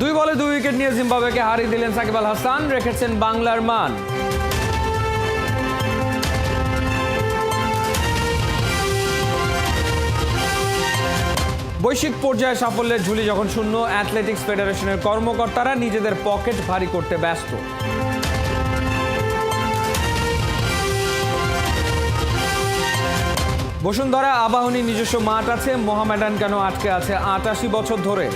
দুই বলে দুই উইকেট নিয়ে জিম্বাবুয়েকে হারিয়ে দিলেন সাকিব আল হাসান, রেখেছেন বাংলার মান। বৈশ্বিক পর্যায়ে সাফল্যের ঝুলি যখন শূন্য, অ্যাথলেটিক্স ফেডারেশনের কর্মকর্তারা নিজেদের পকেট ভারী করতে ব্যস্ত। বসুন্ধরা আবাহনী নিজস্ব মাঠ আছে, মোহামেডান কেন আটকে আছে আটাশি বছর ধরে?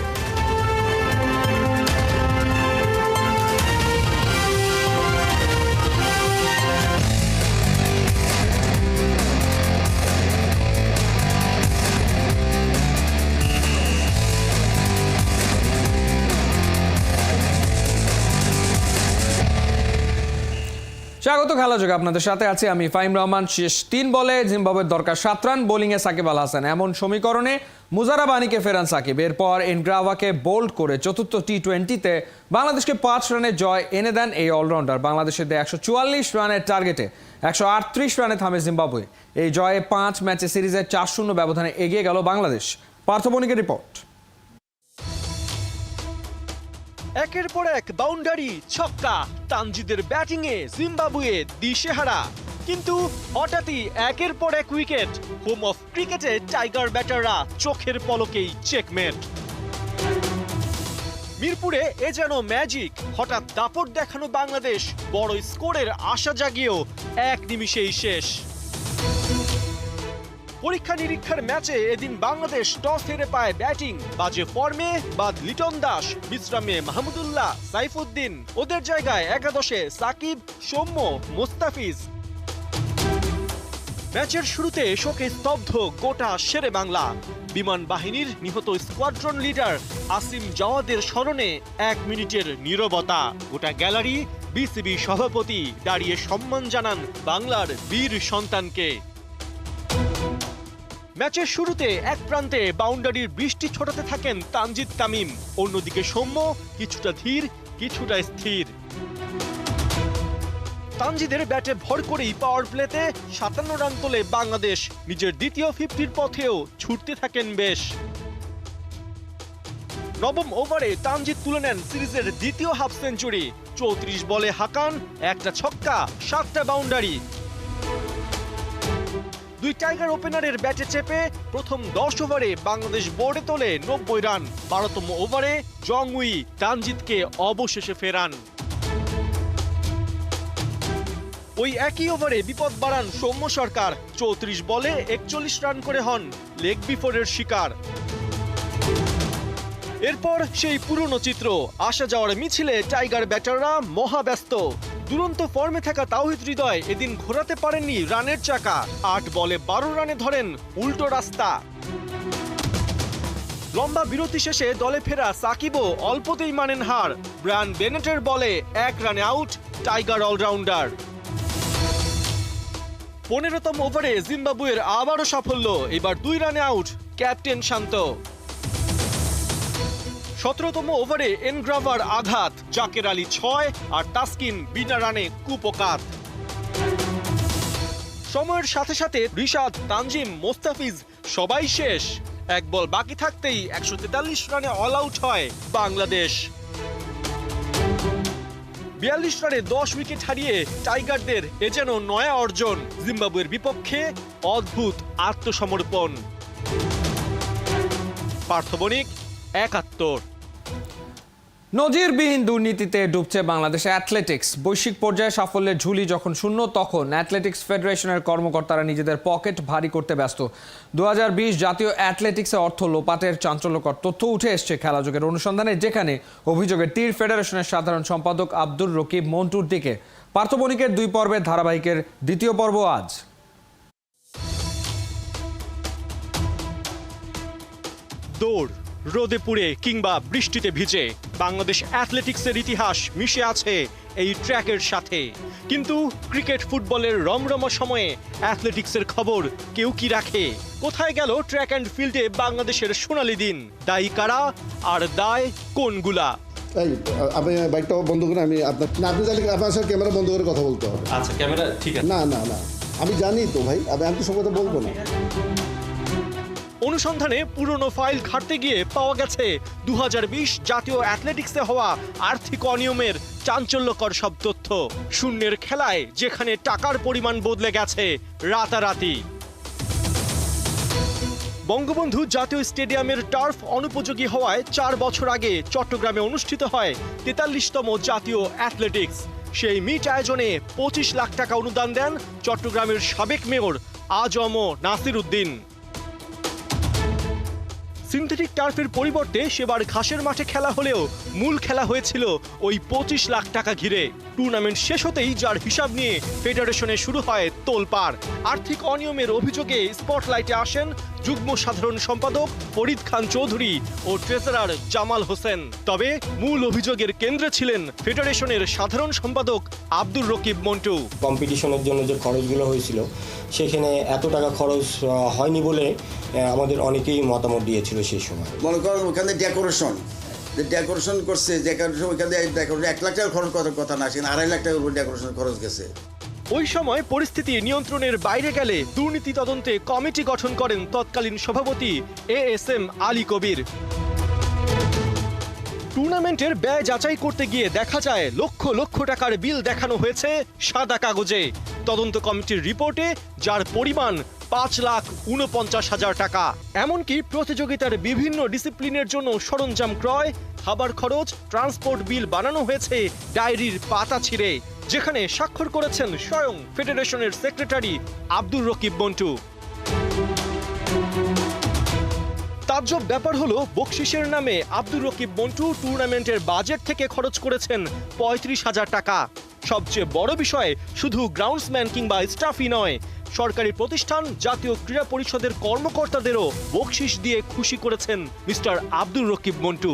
স্বাগত খেলা যোগে আপনাদের সাথে আছি? আমি ফাইম রহমান, শেষ তিন বলে জিম্বাবুয়ের দরকার সাত রান বোলিংয়ে সাকিব আল হাসান। এমন সমীকরণে মুজারাবানিকে ফেরান সাকিব। এরপর এনগ্রাভাকে বোল্ড করে চতুর্থ টি টোয়েন্টিতে বাংলাদেশকে পাঁচ রানের জয় এনে দেন এই অলরাউন্ডার বাংলাদেশের দেয় একশো চুয়াল্লিশ রানের টার্গেটে একশো আটত্রিশ রানে থামে জিম্বাবুয়ে। এই জয়ে পাঁচ ম্যাচে সিরিজের চার শূন্য ব্যবধানে এগিয়ে গেল বাংলাদেশ। পার্থবণিকের রিপোর্ট একের পর এক বাউন্ডারি, ছক্কা, তানজিদের ব্যাটিংয়ে জিম্বাবুয়ে দিশেহারা। কিন্তু হঠাৎই একের পর এক উইকেট, হোম অফ ক্রিকেটে টাইগার ব্যাটাররা চোখের পলকেই চেকমেট। মিরপুরে এ যেন ম্যাজিক, হঠাৎ দাপট দেখানো বাংলাদেশ, বড় স্কোরের আশা জাগিয়েও এক নিমিষেই শেষ। পরীক্ষা নিরীক্ষার ম্যাচে এদিন বাংলাদেশ টস হেরে পায় ব্যাটিং। বাজে ফর্মে বাদ লিটন দাস, বিশ্রামে মাহমুদুল্লাহ, সাইফুদ্দিন। ওদের জায়গায় একাদশে সাকিব, সৌম্য, মোস্তাফিজ। ম্যাচের শুরুতে শোকে স্তব্ধ গোটা শেরে বাংলা। বিমান বাহিনীর নিহত স্কোয়াড্রন লিডার আসিম জাওয়াদের স্মরণে এক মিনিটের নীরবতা। গোটা গ্যালারি বিসিবি সভাপতি দাঁড়িয়ে সম্মান জানান বাংলার বীর সন্তানকে। ম্যাচের শুরুতে এক প্রান্তে বাউন্ডারির বৃষ্টি ছোটাতে থাকেন তানজিদ তামিম। অন্যদিকে সৌম্য কিছুটা ধীর, কিছুটা স্থির। তানজিদের ব্যাটে ভর করেই পাওয়ার প্লেতে সাতান্ন রান তোলে বাংলাদেশ। নিজের দ্বিতীয় ফিফটির পথেও ছুটতে থাকেন বেশ। নবম ওভারে তানজিদ তুলে নেন সিরিজের দ্বিতীয় হাফ সেঞ্চুরি চৌত্রিশ বলে হাকান, একটা ছক্কা, সাতটা বাউন্ডারি দুই টাইগার ওপেনারের ব্যাটে চেপে প্রথম দশ ওভারে বাংলাদেশ বোর্ডে তোলে নব্বই রান। বারোতম ওভারে জং উই তানজিৎকে অবশেষে ফেরান। ওই একই ওভারে বিপদ বাড়ান সৌম্য সরকার। চৌত্রিশ বলে একচল্লিশ রান করে হন লেগ বিফোরের শিকার। এরপর সেই পুরনো চিত্র, আসা যাওয়ার মিছিলে টাইগার ব্যাটাররা মহাব্যস্ত। দুরন্ত ফর্মে থাকা তাওহিদ হৃদয় এদিন ঘোরাতে পারেননি রানের চাকা। আট বলে বারো রানে ধরেন উল্টো রাস্তা। লম্বা বিরতি শেষে দলে ফেরা সাকিবও অল্পতেই মানেন হার। ব্রায়ান বেনেটের বলে এক রানে আউট, টাইগার অলরাউন্ডার। পনেরোতম ওভারে জিম্বাবুয়ের আবারও সাফল্য, এবার দুই রানে আউট, ক্যাপ্টেন শান্ত। সতেরোতম ওভারে এনগ্রাভার আঘাত, জাকের আলী ছয় আর তাসকিন বিনা রানে কুপকাত। সময়ের সাথে সাথে রিশাদ, তানজিম, মোস্তাফিজ সবাই শেষ। এক বল বাকি থাকতেই একশো তেতাল্লিশ রানে অল আউট হয় বাংলাদেশ। বিয়াল্লিশ রানে দশ উইকেট হারিয়ে টাইগারদের এ যেন নয়া অর্জন, জিম্বাবুয়ের বিপক্ষে অদ্ভুত আত্মসমর্পণ। পার্থবণিক একাত্তর। নজিরবিহীন দুর্নীতিতে ডুবছে বাংলাদেশ অ্যাথলেটিক্স। বৈশ্বিক পর্যায়ে সাফল্যের ঝুলি যখন শূন্য, তখন অ্যাথলেটিক্স ফেডারেশনের কর্মকর্তারা নিজেদের পকেট ভারী করতে ব্যস্ত। দু হাজার বিশ জাতীয় অ্যাথলেটিক্সে অর্থ লোপাটের চাঞ্চল্যকর তথ্য উঠে এসছে খেলাযোগের অনুসন্ধানে, যেখানে অভিযোগের তীর ফেডারেশনের সাধারণ সম্পাদক আব্দুর রকিব মন্টুর দিকে। পার্থবণিকের দুই পর্বের ধারাবাহিকের দ্বিতীয় পর্ব আজ। দৌড়। রোদে পুড়ে কিংবা বৃষ্টিতে ভিজে। বাংলাদেশ অ্যাথলেটিক্সের ইতিহাস মিশে আছে এই ট্র্যাকের সাথে। কিন্তু ক্রিকেট ফুটবলের রমরমা সময়ে অ্যাথলেটিক্সের খবর কেউ কি রাখে? কোথায় গেল ট্র্যাক অ্যান্ড ফিল্ডে বাংলাদেশের সোনালি দিন? দায়ী কারা? আর দায় কোনগুলা? এই আপনি বাইকটা বন্ধ করে আমি আপনার না আপনি আপনার সাথে ক্যামেরা বন্ধ করে কথা বলতে হবে? আচ্ছা ক্যামেরা ঠিক আছে। না না না। আমি জানি তো ভাই আমি আমি তো সব কথা বলব না। অনুসন্ধানে পুরনো ফাইল ঘাটতে গিয়ে পাওয়া গেছে। দু হাজার বিশ জাতীয় অ্যাথলেটিক্সে হওয়া আর্থিক অনিয়মের চাঞ্চল্যকর সব তথ্য। শূন্যের খেলায় যেখানে টাকার পরিমাণ বদলে গেছে, রাতারাতি। বঙ্গবন্ধু জাতীয় স্টেডিয়ামের টার্ফ অনুপযোগী হওয়ায় চার বছর আগে চট্টগ্রামে অনুষ্ঠিত হয় তেতাল্লিশতম জাতীয় অ্যাথলেটিক্স। সেই মিট আয়োজনে পঁচিশ লাখ টাকা অনুদান দেন চট্টগ্রামের সাবেক মেয়র আজম নাসির উদ্দিন। সিনথেটিক টার্ফের পরিবর্তে সেবার ঘাসের মাঠে খেলা হলেও মূল খেলা হয়েছিল ওই পঁচিশ লাখ টাকা ঘিরে। টুর্নামেন্ট শেষ হতেই যার হিসাব নিয়ে ফেডারেশনে শুরু হয় তোলপাড়। আর্থিক অনিয়মের অভিযোগে স্পটলাইটে আসেন যুগ্ম সাধারণ সম্পাদক ফরিদ খান চৌধুরী ও ট্রেজারার জামাল হোসেন। তবে মূল অভিযোগের কেন্দ্রে ছিলেন ফেডারেশনের সাধারণ সম্পাদক আব্দুর রকিব মন্টু। কম্পিটিশনের জন্য যে খরচগুলো হয়েছিল সেখানে এত টাকা খরচ হয়নি বলে আমাদের অনেকেই মতামত দিয়েছিল সেই সময়। মনে করেন ওখানে ডেকোরেশন ডেকোরেশন করছে ডেকোরেশন এক লাখ টাকা খরচ করার কথা না, সেখানে আড়াই লাখ টাকার উপর ডেকোরেশন খরচ গেছে। ওই সময় পরিস্থিতি নিয়ন্ত্রণের বাইরে গেলে দুর্নীতি তদন্তে কমিটি গঠন করেন তৎকালীন সভাপতি A S M Ali Kabir. টুর্নামেন্টের ব্যয় যাচাই করতে গিয়ে দেখা যায়, লক্ষ লক্ষ টাকার বিল দেখানো হয়েছে সাদা কাগজে। তদন্ত কমিটির রিপোর্টে, যার পরিমাণ পাঁচ লাখ উনপঞ্চাশ হাজার টাকা। এমনকি প্রতিযোগিতার বিভিন্ন ডিসিপ্লিনের জন্য সরঞ্জাম ক্রয়, খাবার খরচ, ট্রান্সপোর্ট বিল বানানো হয়েছে ডায়েরির পাতা ছিঁড়ে, যেখানে স্বাক্ষর করেছেন স্বয়ং ফেডারেশনের সেক্রেটারি আব্দুর রকিব মন্টু তাজ্জব ব্যাপার হলো বকশিসের নামে আব্দুর রকিব মন্টু টুর্নামেন্টের বাজেট থেকে খরচ করেছেন পঁয়ত্রিশ হাজার টাকা। সবচেয়ে বড় বিষয় শুধু গ্রাউন্ডসম্যান কিংবা স্টাফই নয় সরকারি প্রতিষ্ঠান, জাতীয় ক্রীড়া পরিষদের কর্মকর্তাদেরও বকশিস দিয়ে খুশি করেছেন মিস্টার আব্দুর রকিব মন্টু।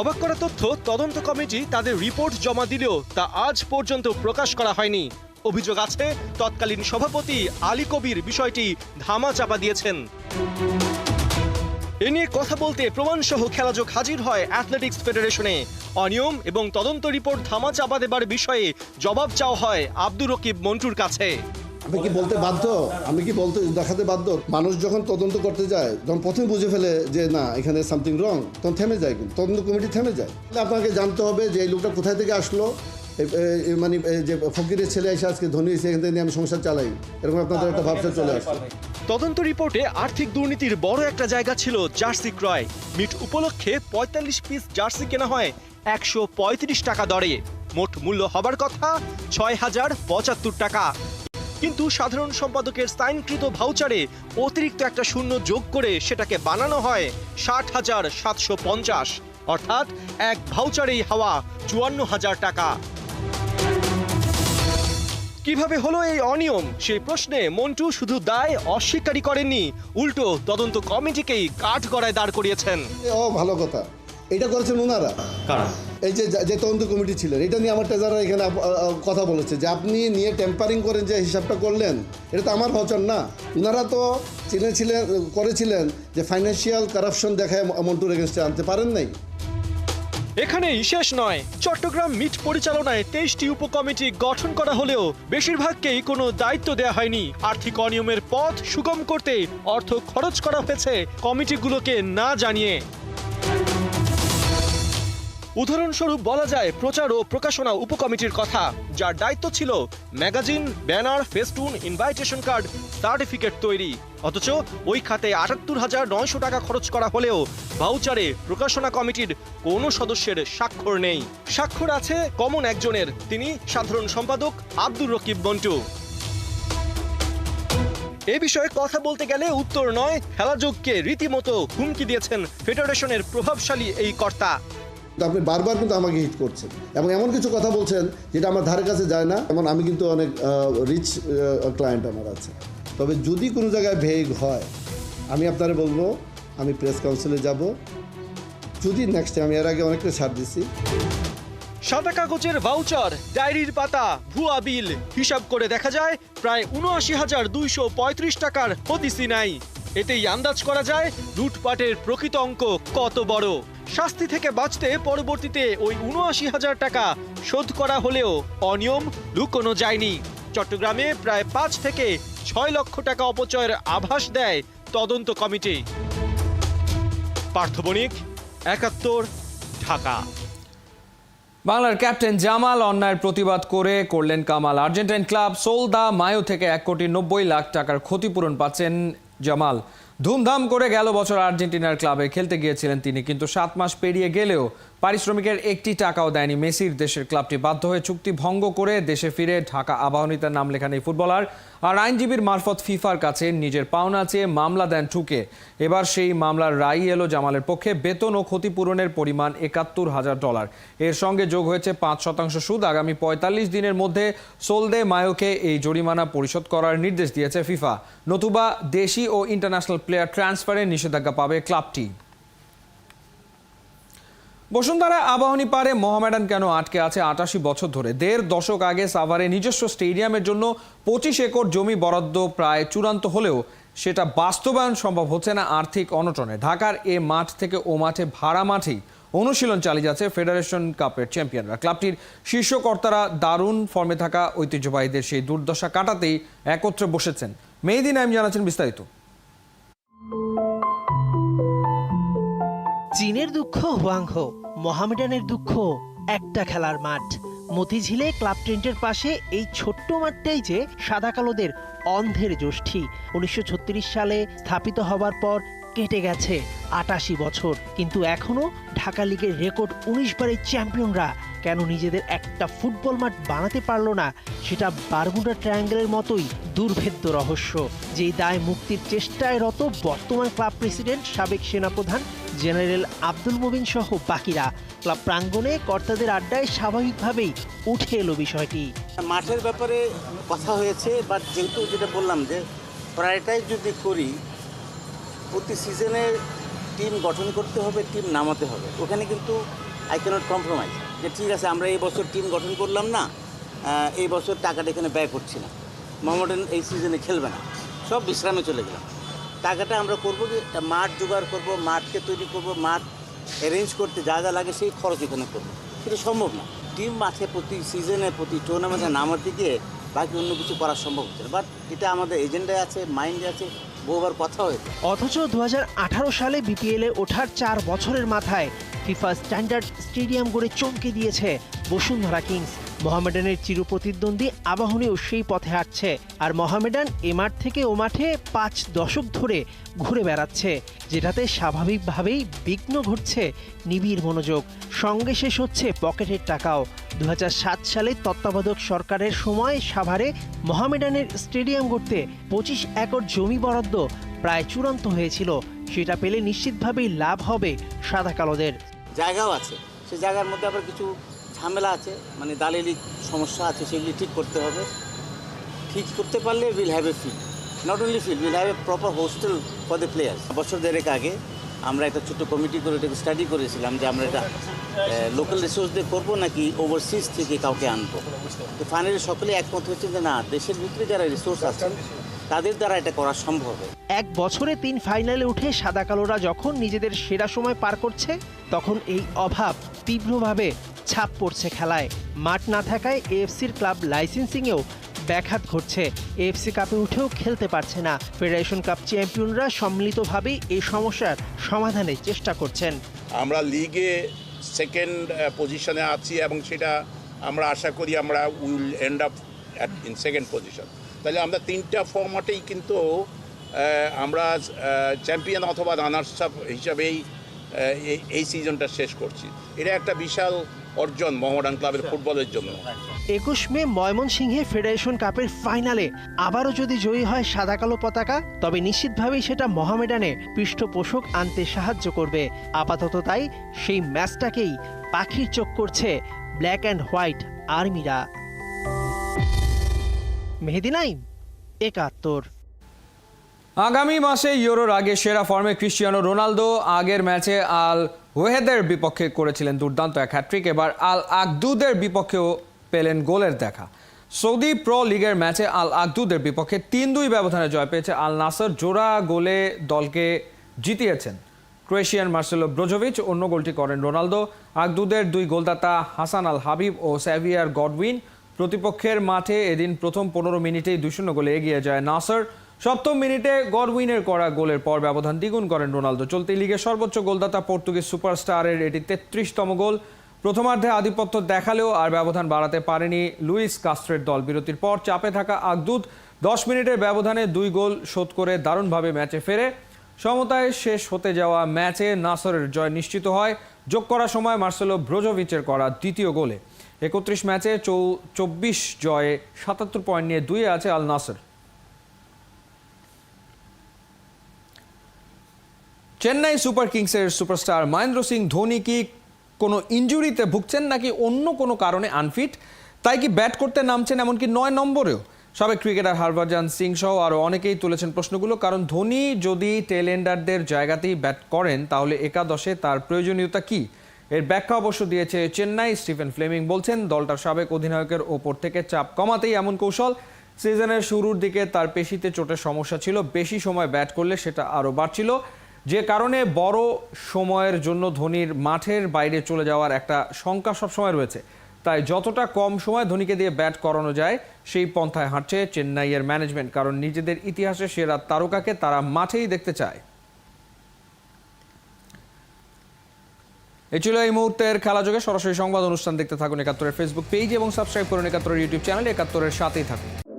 অবাক করা তথ্য, তদন্ত কমিটি তাদের রিপোর্ট জমা দিলেও তা আজ পর্যন্ত প্রকাশ করা হয়নি। অভিযোগ আছে, তৎকালীন সভাপতি আলী কবির বিষয়টি ধামা চাপা দিয়েছেন। এ নিয়ে কথা বলতে প্রমাণসহ খেলাযোগ হাজির হয় অ্যাথলেটিক্স ফেডারেশনে। অনিয়ম এবং তদন্ত রিপোর্ট ধামা চাপা দেবার বিষয়ে জবাব চাওয়া হয় আব্দুর রকিব মন্টুর কাছে। আমি কি বলতে বাধ্য? আমি কি বলতে দেখাতে বাধ্য? মানুষ যখন তদন্ত করতে যায়, যখন প্রথমে বুঝে ফেলে যে না, এখানে সামথিং রং তখন থেমে যায় কিন্তু, তদন্ত কমিটি থেমে যায়। আপনাকে জানতে হবে যে এই লোকটা কোথায় থেকে আসলো মানে যে ফকিরের ছেলে এসে আজকে ধনী হয়েছে এখান থেকে নিয়ে আমি সংসার চালাই। এরকম আপনাদের একটা ভাবসা চলে আসে তদন্ত রিপোর্টে আর্থিক দুর্নীতির বড় একটা জায়গা ছিল জার্সি ক্রয়। মিট উপলক্ষে পঁয়তাল্লিশ পিস জার্সি কেনা হয় একশো পঁয়ত্রিশ টাকা দরে। মোট মূল্য হবার কথা ছয় হাজার পঁচাত্তর টাকা। কিন্তু সাধারণ সম্পাদকের সাইনকৃত ভাউচারে অতিরিক্ত একটা শূন্য যোগ করে সেটাকে বানানো হয় ষাট হাজার সাতশো পঞ্চাশ। অর্থাৎ এক ভাউচারেই হাওয়া চুয়ান্ন হাজার টাকা। কীভাবে হলো এই অনিয়ম? সেই প্রশ্নে মন্টু শুধু দায় অস্বীকারই করেননি উল্টো তদন্ত কমিটিকেই কাঠ গড়ায় দাঁড় করিয়েছেন। ও ভালো কথা। এটা করেছেন ওনারা এই যে যে তদন্ত কমিটি ছিলেন এটা নিয়ে আমার ট্রেজারা এখানে কথা বলেছে যে আপনি নিয়ে টেম্পারিং করেন যে হিসাবটা করলেন এটা তো আমার ভাউচার না। ওনারা তো চিনেছিলেন করেছিলেন যে ফাইন্যান্সিয়াল কারাপশন দেখায় মন্টুর এগেনস্টে আনতে পারেন নাই। এখানেই শেষ নয়, চট্টগ্রাম মিট পরিচালনায় তেইশটি উপকমিটি গঠন করা হলেও বেশিরভাগকেই কোনো দায়িত্ব দেওয়া হয়নি। আর্থিক অনিয়মের পথ সুগম করতে অর্থ খরচ করা হয়েছে কমিটিগুলোকে না জানিয়ে। উদাহরণস্বরূপ বলা যায়, প্রচার ও প্রকাশনা উপকমিটির কথা, যার দায়িত্ব ছিল magazine, banner, festoon, invitation card certificate তৈরি। অথচ ওই খাতে আটাত্তর হাজার নয়শো টাকা খরচ করা হলেও ভাউচারে প্রকাশনা কমিটির কোনো সদস্যের স্বাক্ষর নেই। স্বাক্ষর আছে কমন একজনের, তিনি সাধারণ সম্পাদক আব্দুর রকিব মন্টু এ বিষয়ে কথা বলতে গেলে উত্তর নয় খেলাযোগকে রীতিমতো হুমকি দিয়েছেন ফেডারেশনের প্রভাবশালী এই কর্তা। আপনি বারবার কিন্তু আমাকে হিট করছেন এবং এমন কিছু কথা বলছেন যেটা আমার ধারে কাছে যায় না। এমন আমি কিন্তু অনেক রিচ ক্লায়েন্ট আমার আছে। তবে যদি কোনো জায়গায় ভেগ হয়, আমি আপনারা বলব, আমি প্রেস কাউন্সিলে যাব। যদি নেক্সট টাইম এর আগে অনেকটা ছাড় দিছি। সাদা কাগজের ভাউচার ডায়েরির পাতা, ভুয়া বিল হিসাব করে দেখা যায়, প্রায় উনআশি হাজার দুইশো পঁয়ত্রিশ টাকার হদিসি নাই। এতেই আন্দাজ করা যায়, লুটপাটের প্রকৃত অঙ্ক কত বড়। শাস্তি থেকে বাঁচতে পরবর্তীতে ওই উনআশি হাজার টাকা শোধ করা হলেও অনিয়ম লুকোনো যায়নি। চট্টগ্রামে প্রায় পাঁচ থেকে ছয় লক্ষ টাকা অপচয়ের আভাস দেয় তদন্ত কমিটি। পার্থ বণিক, একাত্তর, ঢাকা। বাংলার ক্যাপ্টেন জামাল অন্যায়ের প্রতিবাদ করে করলেন Kamal. Argentine club Sol de Mayo থেকে এক কোটি নব্বই লাখ টাকার ক্ষতিপূরণ পাচ্ছেন জামাল। ধুমধাম করে গেল বছর আর্জেন্টিনার ক্লাবে খেলতে গিয়েছিলেন তিনি, কিন্তু সাত মাস পেরিয়ে গেলেও পারিশ্রমিকের একটি টাকাও দেয়নি মেসির। দেশের ক্লাবটি বাধ্য হয়ে চুক্তি ভঙ্গ করে দেশে ফিরে ঢাকা আবাহনীতে নাম লেখান এই ফুটবলার। আর আইনজীবীর মারফত ফিফার কাছে নিজের পাওনা চেয়ে মামলা দেন ঠুকে। এবার সেই মামলার রায় এলো জামালের পক্ষে। বেতন ও ক্ষতিপূরণের পরিমাণ একাত্তর হাজার ডলার। এর সঙ্গে যোগ হয়েছে পাঁচ শতাংশ সুদ। আগামী পঁয়তাল্লিশ দিনের মধ্যে সোলদে মায়োকে এই জরিমানা পরিশোধ করার নির্দেশ দিয়েছে ফিফা। নতুবা দেশি ও ইন্টারন্যাশনাল প্লেয়ার ট্রান্সফারের নিষেধাজ্ঞা পাবে ক্লাবটি। বসুন্ধরা আবাহনী পারে মোহামেডান কেন আটকে আছে আটাশি বছর ধরে? দেড় দশক আগে সাভারে নিজস্ব স্টেডিয়ামের জন্য পঁচিশ একর জমি বরাদ্দ প্রায় চূড়ান্ত হলেও সেটা বাস্তবায়ন সম্ভব হচ্ছে না আর্থিক অনটনে। ঢাকার এ মাঠ থেকে ও মাঠে ভাড়া মাঠেই অনুশীলন চালিয়ে যাচ্ছে ফেডারেশন কাপের চ্যাম্পিয়নরা। ক্লাবটির শীর্ষ কর্তারা দারুণ ফর্মে থাকা ঐতিহ্যবাহীদের সেই দুর্দশা কাটাতেই একত্রে বসেছেন। মেহেদিন নাইম জানাচ্ছেন বিস্তারিত। চীনের দুঃখ হুয়াংহো মোহামেডানের দুঃখ একটা খেলার মাঠ। মতিঝিলে ক্লাব টেন্টের পাশে এই ছোট্ট মাঠটাই যে সাদা কালোদের অন্ধের জ্যোষ্ঠী উনিশশো সালে স্থাপিত হবার পর কেটে গেছে আটাশি বছর। কিন্তু এখনও ঢাকা লিগের রেকর্ড উনিশ বারের চ্যাম্পিয়নরা কেন নিজেদের একটা ফুটবল মাঠ বানাতে পারল না, সেটা বারমুডা ট্রায়াঙ্গেলের মতোই দুর্ভেদ্য রহস্য। যেই দায় মুক্তির চেষ্টায় রত বর্তমান ক্লাব প্রেসিডেন্ট সাবেক সেনাপ্রধান জেনারেল আব্দুল মুবিন সহ বাকিরা। ক্লাব প্রাঙ্গণে কর্তাদের আড্ডায় স্বাভাবিকভাবেই উঠে এলো বিষয়টি। মাঠের ব্যাপারে কথা হয়েছে বাট যেহেতু যেটা বললাম যে প্রায়টাই যদি করি, প্রতি সিজনে টিম গঠন করতে হবে টিম নামাতে হবে। ওখানে কিন্তু আই ক্যানট কম্প্রোমাইজ যে ঠিক আছে, আমরা এই বছর টিম গঠন করলাম না এই বছর টাকাটা এখানে ব্যয় করছি না। মোহামেডান এই সিজনে খেলবে না। সব বিশ্রামে চলে গেলাম। টাকাটা আমরা করব যে একটা মাঠ জোগাড় করব, মাঠকে তৈরি করব, মাঠ অ্যারেঞ্জ করতে যা যা লাগে সেই খরচ এখানে করব। সেটা সম্ভব না। টিম মাঠে প্রতি সিজনে প্রতি টুর্নামেন্টে নামাতে গিয়ে বাকি অন্য কিছু করা সম্ভব হচ্ছে না। বাট এটা আমাদের এজেন্ডায় আছে মাইন্ডে আছে বহুবার কথা হয়েছে। অথচ দু হাজার আঠারো সালে বিপিএলে ওঠার চার বছরের মাথায় ফিফা স্ট্যান্ডার্ড স্টেডিয়াম গড়ে চমকে দিয়েছে বসুন্ধরা কিংস মোহামেডানের চিরপ্রতিদ্বন্দ্বী আবাহনীও সেই পথে হাঁটছে আর মোহামেডান এ মাঠ থেকে ও মাঠে পাঁচ দশক ধরে ঘুরে বেড়াচ্ছে, যেটাতে স্বাভাবিকভাবেই বিঘ্ন ঘটছে নিবিড় মনোযোগ। সঙ্গে শেষ হচ্ছে পকেটের টাকাও। দু হাজার সাত সালে তত্ত্বাবধায়ক সরকারের সময় সাভারে মোহামেডানের স্টেডিয়াম গড়তে পঁচিশ একর জমি বরাদ্দ প্রায় চূড়ান্ত হয়েছিল। সেটা পেলে নিশ্চিতভাবেই লাভ হবে সাদা কালোদের। জায়গাও আছে। সে জায়গার মধ্যে আবার কিছু ঝামেলা আছে মানে দালিলিক সমস্যা আছে, সেগুলি ঠিক করতে হবে। ঠিক করতে পারলে will have a field not only field will have a proper hostel for the players বছর দেড়েক আগে আমরা একটা ছোট্ট কমিটি করে এটাকে স্টাডি করেছিলাম যে আমরা এটা লোকাল রিসোর্স দিয়ে করব নাকি ওভারসিজ থেকে কাউকে আনব। তো ফাইনালি সকলে একমত হয়েছে যে না, দেশের ভিতরে যারা রিসোর্স আছেন তাদের দ্বারা এটা করা সম্ভব এক বছরে তিন ফাইনালে উঠে সাদা কালোরা যখন নিজেদের সেরা সময় পার করছে, তখন এই অভাব তীব্রভাবে ছাপ পড়ছে খেলায়। মাঠ না থাকায় এএফসির ক্লাব লাইসেন্সিংয়েও ব্যাঘাত ঘটছে। এএফসি কাপে উঠেও খেলতে পারছে না। ফেডারেশন কাপ চ্যাম্পিয়নরা সম্মিলিতভাবেই এই সমস্যার সমাধানের চেষ্টা করছেন। আমরা লিগে সেকেন্ড পজিশনে আছি এবং সেটা আমরা আশা করি আমরা will end up in second position. তাহলে আমরা তিনটা ফর্মাটেই কিন্তু আমরা চ্যাম্পিয়ন অথবা রানার্স হিসাবেই এই- সিজনটা শেষ করছি। এটা একটা বিশাল অর্জন মোহামেডান ক্লাবের ফুটবলের জন্য। একুশ মে ময়মনসিংহে ফেডারেশন কাপের ফাইনালে আবারও যদি জয়ী হয় সাদা কালো পতাকা তবে নিশ্চিতভাবেই সেটা মহামেডানে পৃষ্ঠপোষক আনতে সাহায্য করবে। আপাতত তাই সেই ম্যাচটাকেই পাখির চোখ করছে ব্ল্যাক অ্যান্ড হোয়াইট আর্মিরা। মেহেদি নাইম একাত্তর। আগামী মাসে ইউরোর আগে সেরা ফর্মে ক্রিস্টিয়ানো রোনালদো, আগের ম্যাচে আল ওয়েহেদের বিপক্ষে করেছিলেন দুর্দান্ত এক হ্যাট্রিক এবার আল আকদুদের বিপক্ষেও পেলেন গোলের দেখা। সৌদি প্রো লিগের ম্যাচে আল আকদুদের বিপক্ষে তিন দুই ব্যবধানে জয় পেয়েছে আল নাসর। জোড়া গোলে দলকে জিতিয়েছেন ক্রোয়েশিয়ান মার্সেলো ব্রোজোভিচ। অন্য গোলটি করেন রোনালদো। আকদুদের দুই গোলদাতা হাসান আল হাবিব ও স্যাভিয়ার গডউইন। প্রতিপক্ষের মাঠে এদিন প্রথম পনেরো মিনিটেই দুই শূন্য গোলে এগিয়ে যায় নাসার। সপ্তম মিনিটে গডউইনের করা গোলের পর ব্যবধান দ্বিগুণ করেন রোনালদো। চলতি লিগের সর্বোচ্চ গোলদাতা পর্তুগিজ সুপারস্টারের এটি তেত্রিশতম গোল। প্রথমার্ধে আধিপত্য দেখালেও আর ব্যবধান বাড়াতে পারেনি লুইস কাস্ট্রের দল। বিরতির পর চাপে থাকা আগদুত দশ মিনিটের ব্যবধানে দুই গোল শোধ করে দারুণভাবে ম্যাচে ফেরে। সমতায় শেষ হতে যাওয়া ম্যাচে নাসরের জয় নিশ্চিত হয়। যোগ করার সময় মার্সেলো ব্রোজোভিচের করা দ্বিতীয় গোলে। একত্রিশ ম্যাচে চৌ চব্বিশ জয়ে সাতাত্তর পয়েন্ট নিয়ে দুইয়ে আছে আল নাসর। চেন্নাই সুপার কিংসের সুপারস্টার মহেন্দ্র সিং ধোনি কি কোনো ইঞ্জুরিতে ভুগছেন নাকি অন্য কোনো কারণে আনফিট? তাই কি ব্যাট করতে নামছেন এমনকি নয় নম্বরেও? সাবেক ক্রিকেটার হারভজন সিং সহ আরও অনেকেই তুলেছেন প্রশ্নগুলো, কারণ ধোনি যদি টেলেন্ডারদের জায়গাতেই ব্যাট করেন, তাহলে একাদশে তার প্রয়োজনীয়তা কি? এর ব্যাখ্যা অবশ্য দিয়েছে চেন্নাই। স্টিফেন ফ্লেমিং বলছেন, দলটার সাবেক অধিনায়কের ওপর থেকে চাপ কমাতেই এমন কৌশল। সিজনের শুরুর দিকে তার পেশিতে চোটের সমস্যা ছিল, বেশি সময় ব্যাট করলে সেটা আরও বাড়ছিল। যে কারণে বড় সময়ের জন্য ধোনির মাঠের বাইরে চলে যাওয়ার একটা শঙ্কা সবসময় রয়েছে। তাই যতটা কম সময় ধোনিকে দিয়ে ব্যাট করানো যায়, সেই পন্থায় হাঁটছে চেন্নাইয়ের ম্যানেজমেন্ট, কারণ নিজেদের ইতিহাসে সেরা তারকাকে তারা মাঠেই দেখতে চায়। এই ছিল এই মুহূর্তের খেলাযোগে সরাসরি সংবাদ অনুষ্ঠান দেখতে থাকুন একাত্তরের ফেসবুক পেজ এবং সাবস্ক্রাইব করুন একাত্তরের ইউটিউব চ্যানেল একাত্তরের সাথেই থাকুন।